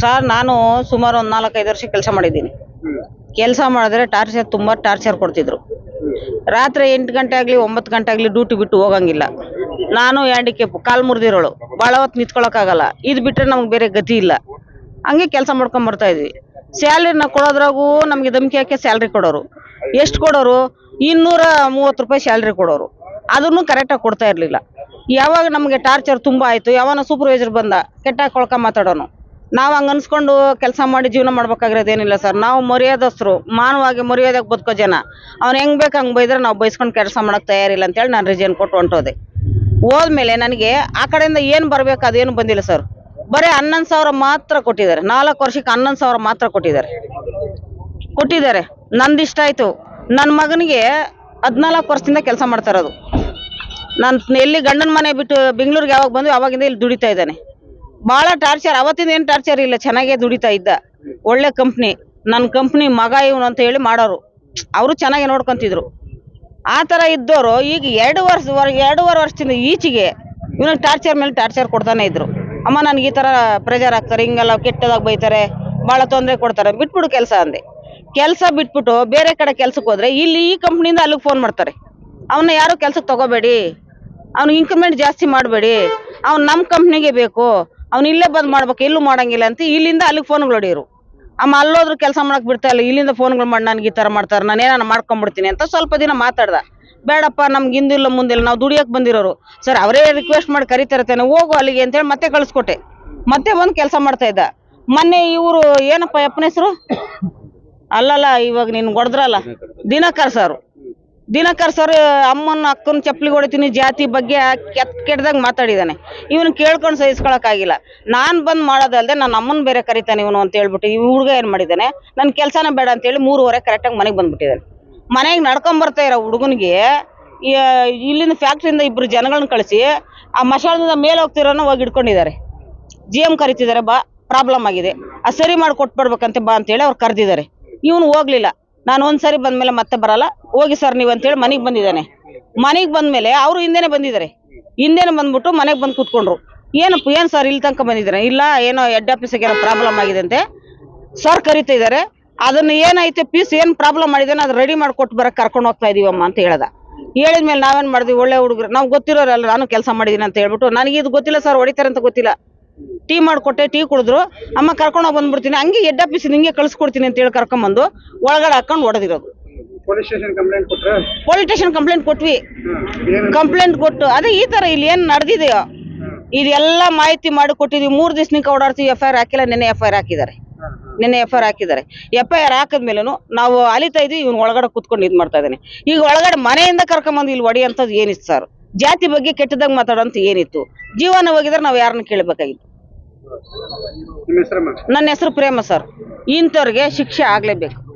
Sir, ನಾನು ಸುಮಾರು ಒಂದು ನಾಲ್ಕೈದು ವರ್ಷ ಕೆಲಸ ಮಾಡಿದ್ದೀನಿ. ಕೆಲಸ ಮಾಡಿದ್ರೆ ಟಾರ್ಚರ್, ತುಂಬಾ ಟಾರ್ಚರ್ ಕೊಡ್ತಿದ್ರು. ರಾತ್ರಿ ಎಂಟು ಗಂಟೆ ಆಗಲಿ, ಒಂಬತ್ತು ಗಂಟೆ ಆಗಲಿ ಡ್ಯೂಟಿ ಬಿಟ್ಟು ಹೋಗಂಗಿಲ್ಲ. ನಾನು ಹ್ಯಾಂಡಿಕ್ಯಾಪ್, ಕಾಲು ಮುರಿದಿರೋಳು. ಭಾಳ ಹೊತ್ತು ನಿಂತ್ಕೊಳಕ್ಕಾಗಲ್ಲ. ಇದು ಬಿಟ್ಟರೆ ನಮ್ಗೆ ಬೇರೆ ಗತಿ ಇಲ್ಲ. ಹಂಗೆ ಕೆಲಸ ಮಾಡ್ಕೊಂಡ್ ಬರ್ತಾ ಇದ್ವಿ. ಸ್ಯಾಲ್ರಿನ ಕೊಡೋದ್ರಾಗೂ ನಮಗೆ ಧಮಕಿ ಹಾಕಿ ಸ್ಯಾಲ್ರಿ ಕೊಡೋರು. ಎಷ್ಟು ಕೊಡೋರು? ಇನ್ನೂರ ಮೂವತ್ತು ರೂಪಾಯಿ ಸ್ಯಾಲ್ರಿ ಕೊಡೋರು. ಅದನ್ನು ಕರೆಕ್ಟಾಗಿ ಕೊಡ್ತಾ ಇರಲಿಲ್ಲ. ಯಾವಾಗ ನಮಗೆ ಟಾರ್ಚರ್ ತುಂಬ ಆಯಿತು, ಯಾವನ ಸೂಪರ್ವೈಸರ್ ಬಂದ, ಕೆಟ್ಟ ಕೊಳ್ಕ ಮಾತಾಡೋನು. ನಾವು ಹಂಗೆ ಅನ್ಸ್ಕೊಂಡು ಕೆಲಸ ಮಾಡಿ ಜೀವನ ಮಾಡ್ಬೇಕಾಗಿರೋದೇನಿಲ್ಲ ಸರ್. ನಾವು ಮರ್ಯಾದಸ್ರು, ಮಾನವಾಗಿ ಮರ್ಯಾದಾಗ ಬದುಕೋ ಜನ. ಅವ್ನು ಹೆಂಗ್ ಬೇಕು ಹಂಗೆ ಬೈದ್ರೆ ನಾವು ಬೈಸ್ಕೊಂಡು ಕೆಲಸ ಮಾಡೋಕೆ ತಯಾರಿಲ್ಲ ಅಂತೇಳಿ ನಾನು ರಿಜೈನ್ ಕೊಟ್ಟು ಹೊಂಟೋದೆ. ಹೋದ್ಮೇಲೆ ನನಗೆ ಆ ಕಡೆಯಿಂದ ಏನು ಬರಬೇಕು ಅದೇನು ಬಂದಿಲ್ಲ ಸರ್. ಬರೀ ಹನ್ನೊಂದು ಸಾವಿರ ಮಾತ್ರ ಕೊಟ್ಟಿದ್ದಾರೆ. ನಾಲ್ಕು ವರ್ಷಕ್ಕೆ ಹನ್ನೊಂದು ಸಾವಿರ ಮಾತ್ರ ಕೊಟ್ಟಿದ್ದಾರೆ. ಕೊಟ್ಟಿದ್ದಾರೆ. ನಂದು ಇಷ್ಟ ಆಯಿತು. ನನ್ನ ಮಗನಿಗೆ ಹದಿನಾಲ್ಕು ವರ್ಷದಿಂದ ಕೆಲಸ ಮಾಡ್ತಾ ಇರೋದು. ನಾನು ಎಲ್ಲಿ ಗಂಡನ ಮನೆ ಬಿಟ್ಟು ಬೆಂಗಳೂರಿಗೆ ಯಾವಾಗ ಬಂದು ಅವಾಗಿಂದ ಇಲ್ಲಿ ದುಡಿತಾ ಇದ್ದಾನೆ. ಭಾಳ ಟಾರ್ಚರ್ ಅವತ್ತಿಂದ ಏನು ಟಾರ್ಚರ್ ಇಲ್ಲ, ಚೆನ್ನಾಗೇ ದುಡಿತಾ ಇದ್ದ. ಒಳ್ಳೆ ಕಂಪ್ನಿ ನನ್ನ ಕಂಪ್ನಿ ಮಗ ಇವನು ಅಂತ ಹೇಳಿ ಮಾಡೋರು. ಅವರು ಚೆನ್ನಾಗಿ ನೋಡ್ಕೊಂತಿದ್ರು. ಆ ಥರ ಇದ್ದವರು ಈಗ ಎರಡು ವರ್ಷ ವರ್- ಎರಡೂವರೆ ವರ್ಷದಿಂದ ಈಚೆಗೆ ಇವನಿಗೆ ಟಾರ್ಚರ್ ಮೇಲೆ ಟಾರ್ಚರ್ ಕೊಡ್ತಾನೆ ಇದ್ರು. ಅಮ್ಮ ನನಗೆ ಈ ಥರ ಪ್ರೆಜರ್ ಆಗ್ತಾರೆ ಹಿಂಗೆಲ್ಲ ಕೆಟ್ಟದಾಗಿ ಬೈತಾರೆ, ಭಾಳ ತೊಂದರೆ ಕೊಡ್ತಾರೆ. ಬಿಟ್ಬಿಡು ಕೆಲಸ ಅಂದೆ. ಕೆಲಸ ಬಿಟ್ಬಿಟ್ಟು ಬೇರೆ ಕಡೆ ಕೆಲ್ಸಕ್ಕೆ ಹೋದ್ರೆ ಇಲ್ಲಿ ಈ ಕಂಪ್ನಿಯಿಂದ ಅಲ್ಲಿಗೆ ಫೋನ್ ಮಾಡ್ತಾರೆ. ಅವನ್ನ ಯಾರು ಕೆಲ್ಸಕ್ಕೆ ತಗೋಬೇಡಿ. ಅವ್ನು ಇನ್ಕ್ರಿಮೆಂಟ್ ಜಾಸ್ತಿ ಮಾಡಬೇಡಿ. ಅವ್ನು ನಮ್ಮ ಕಂಪ್ನಿಗೆ ಬೇಕು. ಅವ್ನು ಇಲ್ಲೇ ಬಂದ್ ಮಾಡ್ಬೇಕು ಎಲ್ಲೂ ಮಾಡಂಗಿಲ್ಲ ಅಂತ ಇಲ್ಲಿಂದ ಅಲ್ಲಿಗೆ ಫೋನ್ಗಳು ಹೊಡಿಯೋರು. ಅಮ್ಮ ಅಲ್ಲೋದ್ರು ಕೆಲಸ ಮಾಡಕ್ ಬಿಡ್ತಾ ಇಲ್ಲ ಇಲ್ಲಿಂದ ಫೋನ್ಗಳು ಮಾಡಿ ನನಗೆ ಈ ಥರ ಮಾಡ್ತಾರೆ ನಾನು ಏನಾನ ಮಾಡ್ಕೊಂಡ್ಬಿಡ್ತೀನಿ ಅಂತ ಸ್ವಲ್ಪ ದಿನ ಮಾತಾಡ್ದ. ಬೇಡಪ್ಪ ನಮ್ಗೆ ಹಿಂದಿಲ್ಲ ಮುಂದಿಲ್ಲ ನಾವು ದುಡಿಯಕ್ಕೆ ಬಂದಿರೋರು. ಸರ್ ಅವರೇ ರಿಕ್ವೆಸ್ಟ್ ಮಾಡಿ ಕರಿತಾರತೇನೆ ಹೋಗು ಅಲ್ಲಿಗೆ ಅಂತೇಳಿ ಮತ್ತೆ ಕಳಿಸ್ಕೊಟ್ಟೆ. ಮತ್ತೆ ಬಂದು ಕೆಲಸ ಮಾಡ್ತಾ ಇದ್ದ. ಮೊನ್ನೆ ಇವರು ಏನಪ್ಪ ಅಪ್ಪನ ಹೆಸರು? ಅಲ್ಲಲ್ಲ ಇವಾಗ ನೀನು ಹೊಡೆದ್ರಲ್ಲ ದಿನಕರ್ ಸರ್. ದಿನಕರ್ ಸರ್ ಅಮ್ಮನ ಅಕ್ಕನ ಚಪ್ಪಲಿ ಹೊಡಿತೀನಿ, ಜಾತಿ ಬಗ್ಗೆ ಕೆಟ್ಟ ಕೆಟ್ಟದಾಗ ಮಾತಾಡಿದಾನೆ. ಇವನು ಕೇಳ್ಕೊಂಡು ಸಹಿಸ್ಕೊಳಕ್ಕಾಗಿಲ್ಲ. ನಾನು ಬಂದು ಮಾಡೋದಲ್ದೆ ನನ್ನ ಅಮ್ಮನ ಬೇರೆ ಕರಿತಾನೆ ಇವನು ಅಂತ ಹೇಳ್ಬಿಟ್ಟು ಈ ಹುಡುಗ ಏನು ಮಾಡಿದ್ದಾನೆ ನನ್ನ ಕೆಲಸನೇ ಬೇಡ ಅಂತೇಳಿ ಮೂರುವರೆ ಕರೆಕ್ಟಾಗಿ ಮನೆಗೆ ಬಂದ್ಬಿಟ್ಟಿದ್ದಾನೆ ಮನೆಗೆ ನಡ್ಕೊಂಬರ್ತಾ ಇರೋ ಹುಡುಗನಿಗೆ ಇಲ್ಲಿಂದ ಫ್ಯಾಕ್ಟ್ರಿಯಿಂದ ಇಬ್ಬರು ಜನಗಳನ್ನ ಕಳಿಸಿ, ಆ ಮಶಾಲದಿಂದ ಮೇಲೆ ಹೋಗ್ತಿರೋನ ಹೋಗಿ ಹಿಡ್ಕೊಂಡಿದ್ದಾರೆ. ಜಿ ಎಂ ಕರಿತಿದ್ದಾರೆ, ಬಾ, ಪ್ರಾಬ್ಲಮ್ ಆಗಿದೆ. ಆ ಸರಿ ಮಾಡಿ ಕೊಟ್ಬಿಡ್ಬೇಕಂತೆ ಬಾ ಅಂತೇಳಿ ಅವ್ರು ಕರೆದಿದ್ದಾರೆ. ಇವನು ಹೋಗ್ಲಿಲ್ಲ. ನಾನು ಒಂದ್ಸರಿ ಬಂದ್ಮೇಲೆ ಮತ್ತೆ ಬರಲ್ಲ. ಹೋಗಿ ಸರ್ ನೀವು ಅಂತೇಳಿ ಮನೆಗೆ ಬಂದಿದ್ದಾನೆ. ಮನೆಗೆ ಬಂದ್ಮೇಲೆ ಅವರು ಹಿಂದೆನೆ ಬಂದಿದ್ದಾರೆ. ಹಿಂದೆನೆ ಬಂದ್ಬಿಟ್ಟು ಮನೆಗೆ ಬಂದು ಕೂತ್ಕೊಂಡ್ರು. ಏನಪ್ಪ ಏನು ಸರ್ ಇಲ್ಲಿ ತನಕ ಬಂದಿದ್ದಾರೆ? ಇಲ್ಲ, ಏನೋ ಹೆಡ್ ಆಫೀಸಿಗೆ ಏನೋ ಪ್ರಾಬ್ಲಮ್ ಆಗಿದೆ ಅಂತೆ. ಸರ್ ಕರಿತಾ ಇದ್ದಾರೆ. ಅದನ್ನ ಏನೈತೆ ಪೀಸ್ ಏನು ಪ್ರಾಬ್ಲಮ್ ಮಾಡಿದಾನೆ ಅದು ರೆಡಿ ಮಾಡಿ ಕೊಟ್ಟು ಬರಕ್ಕೆ ಕರ್ಕೊಂಡು ಹೋಗ್ತಾ ಇದೀವಮ್ಮ ಅಂತ ಹೇಳ್ದ. ಹೇಳಿದ್ಮೇಲೆ ನಾವೇನ್ ಮಾಡಿದ್ವಿ, ಒಳ್ಳೆ ಹುಡುಗರು. ನಾವು ಗೊತ್ತಿರೋರಲ್ಲ ನಾನು ಕೆಲಸ ಮಾಡಿದೀನಿ ಅಂತ ಹೇಳ್ಬಿಟ್ಟು, ನನಗೆ ಇದು ಗೊತ್ತಿಲ್ಲ ಸರ್, ಹೊಡಿತಾರೆ ಅಂತ ಗೊತ್ತಿಲ್ಲ. ಟೀ ಮಾಡಿಕೊಟ್ಟೆ ಟೀ ಕುಡಿದ್ರು. ಅಮ್ಮ ಕರ್ಕೊಂಡೋಗಿ ಬಂದ್ಬಿಡ್ತೀನಿ. ಹಂಗೆ ಹೆಡ್ ಆಫೀಸ್ ಹಿಂಗೆ ಕಳಿಸ್ಕೊಡ್ತೀನಿ ಅಂತ ಹೇಳಿ ಕರ್ಕೊಂಬಂದು ಒಳಗಡೆ ಹಾಕೊಂಡು ಹೊಡೆದಿರೋದು. ಪೊಲೀಸ್ ಸ್ಟೇಷನ್ ಕಂಪ್ಲೇಂಟ್ ಕೊಟ್ರೆ? ಪೊಲೀಸ್ ಸ್ಟೇಷನ್ ಕಂಪ್ಲೇಂಟ್ ಕೊಟ್ವಿ. ಕಂಪ್ಲೇಂಟ್ ಕೊಟ್ಟು ಅದೇ ಈ ತರ ಇಲ್ಲಿ ಏನ್ ನಡೆದಿದೆಯೋ ಇದೆಲ್ಲ ಮಾಹಿತಿ ಮಾಡಿ ಕೊಟ್ಟಿದ್ವಿ. ಮೂರ್ ದಿವಸ ನಿಂಗೆ ಓಡಾಡ್ತೀವಿ. ಎಫ್ ಐ ಆರ್ ಹಾಕಿಲ್ಲ ನಿನ್ನೆ ಎಫ್ ಐ ಆರ್ ಹಾಕಿದ್ದಾರೆ. ನಿನ್ನೆ ಎಫ್ ಐ ಆರ್ ಹಾಕಿದ್ದಾರೆ. ಎಫ್ ಐ ಆರ್ ಹಾಕಿದ್ಮೇಲೂ ನಾವು ಅಲಿತಾ ಇದ್ವಿ ಇವ್ನು ಒಳಗಡೆ ಕುತ್ಕೊಂಡು ಇದ್ ಮಾಡ್ತಾ ಇದ್ದಾನೆ. ಈಗ ಒಳಗಡೆ ಮನೆಯಿಂದ ಕರ್ಕೊಂಬಂದು ಇಲ್ಲಿ ಹೊಡಿಯಂಥದ್ದು ಏನಿತ್ತು ಸರ್? ಜಾತಿ ಬಗ್ಗೆ ಕೆಟ್ಟದಾಗ ಮಾತಾಡೋಂತ ಏನಿತ್ತು? ಜೀವನ ಹೋಗಿದ್ರೆ ನಾವು ಯಾರನ್ನ ಕೇಳಬೇಕಾಗಿತ್ತು? ನನ್ನ ಹೆಸರು ಪ್ರೇಮ ಸರ್. ಇಂಥವ್ರಿಗೆ ಶಿಕ್ಷೆ ಆಗ್ಲೇಬೇಕು.